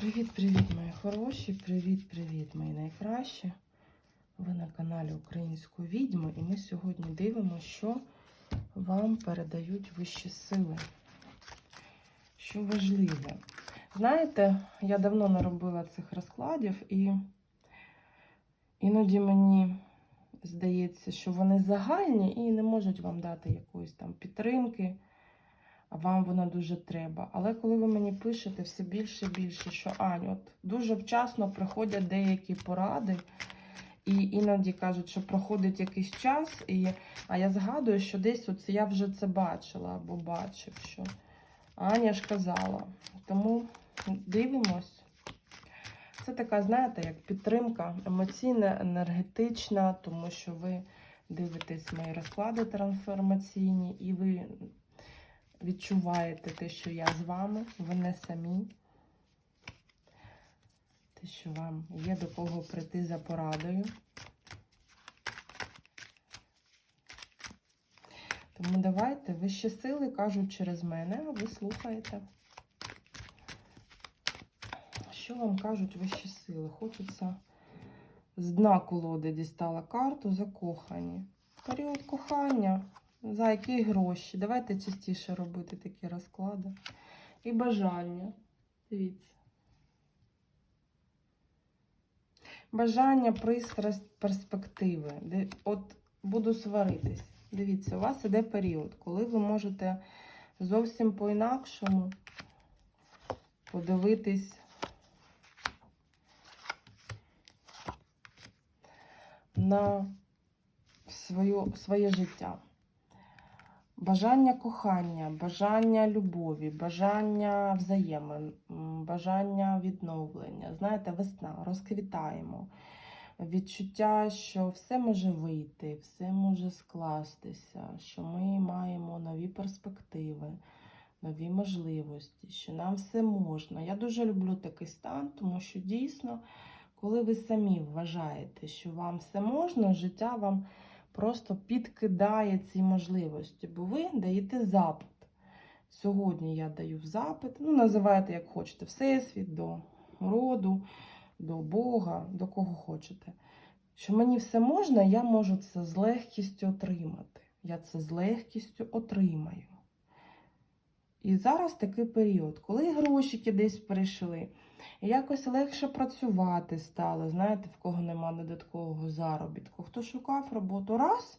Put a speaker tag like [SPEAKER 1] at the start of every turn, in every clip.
[SPEAKER 1] Привіт-привіт, мої хороші! Привіт-привіт, мої найкращі! Ви на каналі Української відьми, і ми сьогодні дивимося, що вам передають вищі сили. Що важливе. Знаєте, я давно не робила цих розкладів, і іноді мені здається, що вони загальні і не можуть вам дати якоїсь там підтримки а вам вона дуже треба. Але коли ви мені пишете все більше і більше, що Аню, от дуже вчасно приходять деякі поради, і іноді кажуть, що проходить якийсь час, і, а я згадую, що десь от я вже це бачила або бачив, що Аня ж казала. Тому дивимось. Це така, знаєте, як підтримка емоційна, енергетична, тому що ви дивитесь мої розклади трансформаційні, і ви відчуваєте те, що я з вами, ви не самі. Те, що вам є до кого прийти за порадою. Тому давайте вищі сили кажуть через мене, а ви слухаєте. Що вам кажуть вищі сили? Хочеться з дна колоди дістала карту закохані. Період кохання. За які гроші? Давайте частіше робити такі розклади. І бажання. Дивіться. Бажання, пристрасть, перспективи. От буду сваритись. Дивіться, у вас іде період, коли ви можете зовсім по-інакшому подивитись на свою, своє життя. Бажання кохання, бажання любові, бажання взаємин, бажання відновлення. Знаєте, весна, розквітаємо. Відчуття, що все може вийти, все може скластися, що ми маємо нові перспективи, нові можливості, що нам все можна. Я дуже люблю такий стан, тому що дійсно, коли ви самі вважаєте, що вам все можна, життя вам просто підкидає ці можливості, бо ви даєте запит. Сьогодні я даю запит, ну, називайте, як хочете, Всесвіт, до роду, до Бога, до кого хочете. Що мені все можна, я можу це з легкістю отримати. Я це з легкістю отримаю. І зараз такий період, коли грошики десь перейшли, і якось легше працювати стало. Знаєте, в кого нема додаткового заробітку. Хто шукав роботу раз,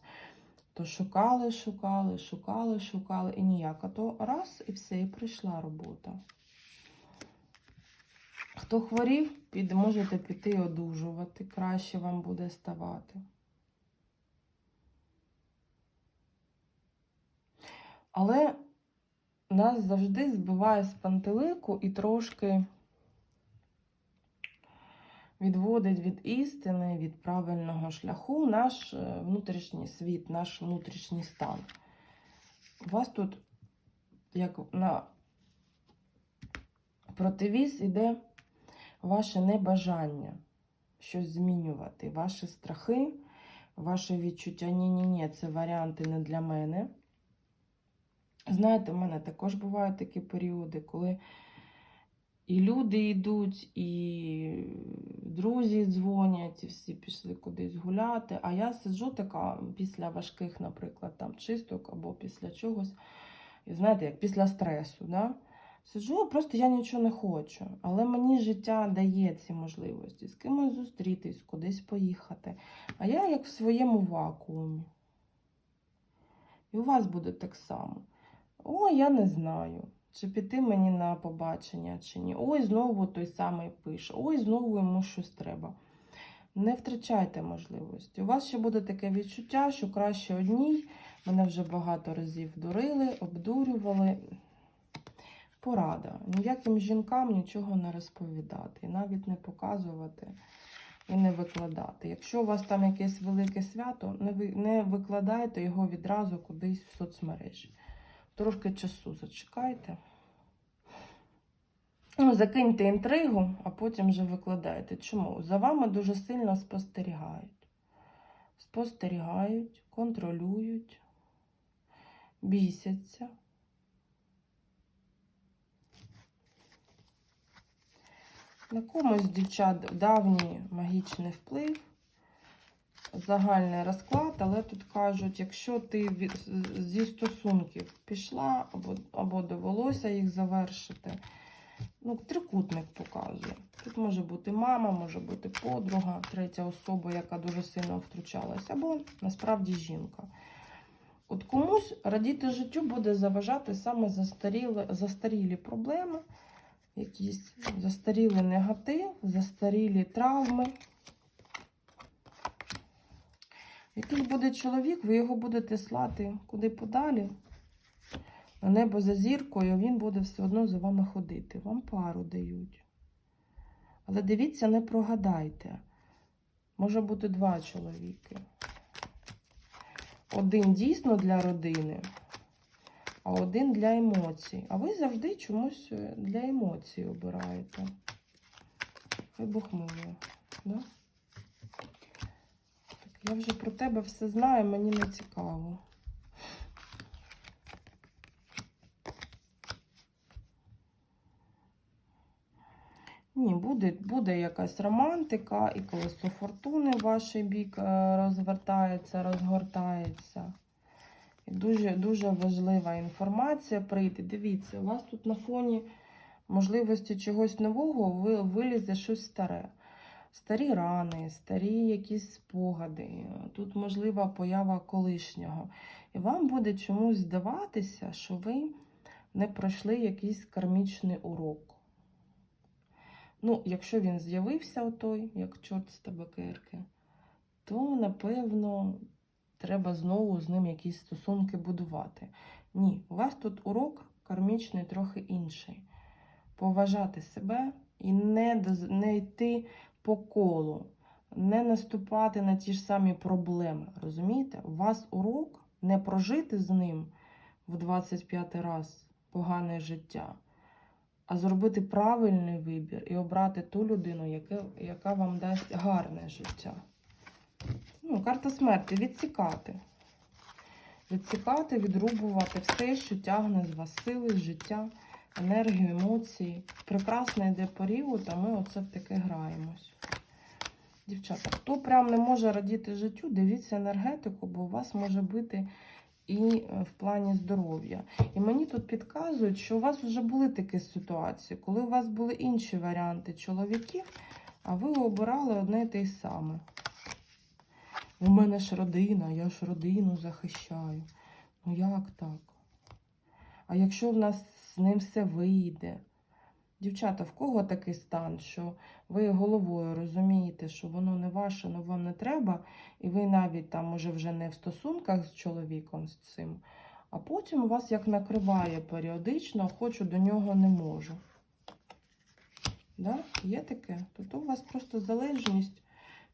[SPEAKER 1] то шукали, шукали, шукали, шукали і ніяк. А то раз і все, і прийшла робота. Хто хворів, під, можете піти одужувати, краще вам буде ставати. Але нас завжди збиває з пантелику і трошки відводить від істини, від правильного шляху наш е, внутрішній світ, наш внутрішній стан. У вас тут, як на противіз, іде ваше небажання щось змінювати, ваші страхи, ваше відчуття ні-ні-ні, це варіанти не для мене. Знаєте, в мене також бувають такі періоди, коли і люди йдуть, і друзі дзвонять, і всі пішли кудись гуляти. А я сиджу така після важких, наприклад, там чисток або після чогось. І знаєте, як після стресу. Да? Сиджу, просто я нічого не хочу. Але мені життя дає ці можливості з кимось зустрітись, кудись поїхати. А я як в своєму вакуумі. І у вас буде так само. О, я не знаю. Чи піти мені на побачення, чи ні. Ой, знову той самий пише. Ой, знову йому щось треба. Не втрачайте можливості. У вас ще буде таке відчуття, що краще одній. Мене вже багато разів дурили, обдурювали. Порада. Ніяким жінкам нічого не розповідати, і навіть не показувати і не викладати. Якщо у вас там якесь велике свято, не викладайте його відразу кудись в соцмережі. Трошки часу зачекайте. Ну, закиньте інтригу, а потім вже викладайте. Чому? За вами дуже сильно спостерігають. Спостерігають, контролюють, бісяться. На комусь дівчат давній магічний вплив, загальний розклад, але тут кажуть, якщо ти зі стосунків пішла або, або довелося їх завершити, ну, трикутник показує. Тут може бути мама, може бути подруга, третя особа, яка дуже сильно втручалася, або насправді жінка. От комусь радіти життю буде заважати саме застарілі, застарілі проблеми, якісь застарілий негатив, застарілі травми. Який буде чоловік, ви його будете слати куди подалі, небо за зіркою, він буде все одно за вами ходити. Вам пару дають. Але дивіться, не прогадайте. Може бути два чоловіки. Один дійсно для родини, а один для емоцій. А ви завжди чомусь е, для емоцій обираєте. Милує. Да? Так, я вже про тебе все знаю, мені не цікаво. Ні, буде, буде якась романтика, і колесо фортуни в ваш бік е, розвертається, розгортається. І дуже, дуже важлива інформація прийде. Дивіться, у вас тут на фоні можливості чогось нового ви- вилізе щось старе. Старі рани, старі якісь спогади. Тут можлива поява колишнього. І вам буде чомусь здаватися, що ви не пройшли якийсь кармічний урок. Ну, якщо він з'явився отой, як чорт з табакерки, то напевно треба знову з ним якісь стосунки будувати. Ні, у вас тут урок кармічний трохи інший. Поважати себе і не, доз- не йти по колу, не наступати на ті ж самі проблеми. Розумієте? У вас урок не прожити з ним в 25 раз погане життя а зробити правильний вибір і обрати ту людину, яка, яка вам дасть гарне життя. Ну, карта смерті відсікати. Відсікати, відрубувати все, що тягне з вас сили, життя, енергію, емоції. Прекрасний йде період, а ми оце в таке граємось. Дівчата, хто прям не може радіти життю, дивіться енергетику, бо у вас може бути і е, в плані здоров'я. І мені тут підказують, що у вас вже були такі ситуації, коли у вас були інші варіанти чоловіків, а ви обирали одне і те саме. У мене ж родина, я ж родину захищаю. Ну як так? А якщо в нас з ним все вийде? Дівчата, в кого такий стан, що ви головою розумієте, що воно не ваше, но вам не треба, і ви навіть там, може, вже не в стосунках з чоловіком з цим, а потім у вас як накриває періодично, хочу до нього не можу. Да? Є таке? Тобто у вас просто залежність.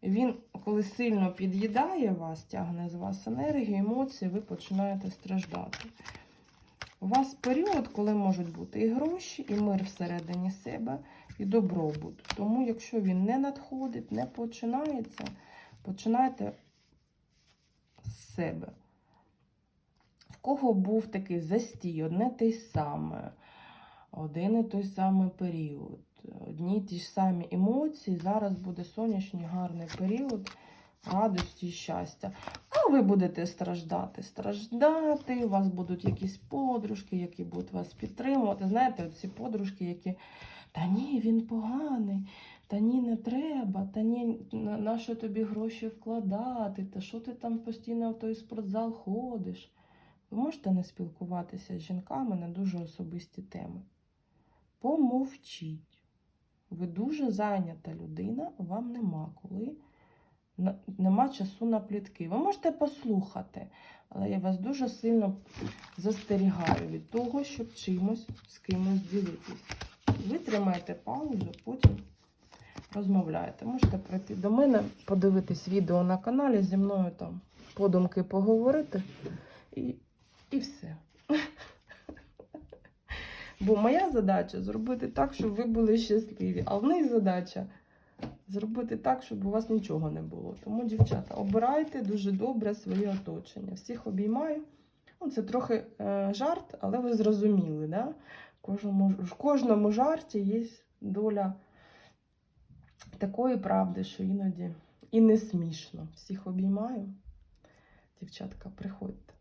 [SPEAKER 1] Він, коли сильно під'їдає вас, тягне з вас енергію, емоції, ви починаєте страждати. У вас період, коли можуть бути і гроші, і мир всередині себе, і добробут. Тому, якщо він не надходить, не починається, починайте з себе. В кого був такий застій, одне те саме, один і той самий період, одні ті ж самі емоції. Зараз буде сонячний гарний період радості і щастя. А ви будете страждати, страждати, у вас будуть якісь подружки, які будуть вас підтримувати. Знаєте, ці подружки, які та ні, він поганий, та ні, не треба, та ні, на, що тобі гроші вкладати, та що ти там постійно в той спортзал ходиш. Ви можете не спілкуватися з жінками на дуже особисті теми. Помовчіть. Ви дуже зайнята людина, вам нема коли нема часу на плітки. Ви можете послухати, але я вас дуже сильно застерігаю від того, щоб чимось з кимось ділитись. Ви тримаєте паузу, потім розмовляєте. Можете прийти до мене, подивитись відео на каналі, зі мною там подумки поговорити і, і все. Бо моя задача зробити так, щоб ви були щасливі, а в них задача зробити так, щоб у вас нічого не було. Тому, дівчата, обирайте дуже добре своє оточення. Всіх обіймаю. Ну, це трохи е, жарт, але ви зрозуміли, да? Кожному, в кожному жарті є доля такої правди, що іноді і не смішно. Всіх обіймаю. Дівчатка, приходьте.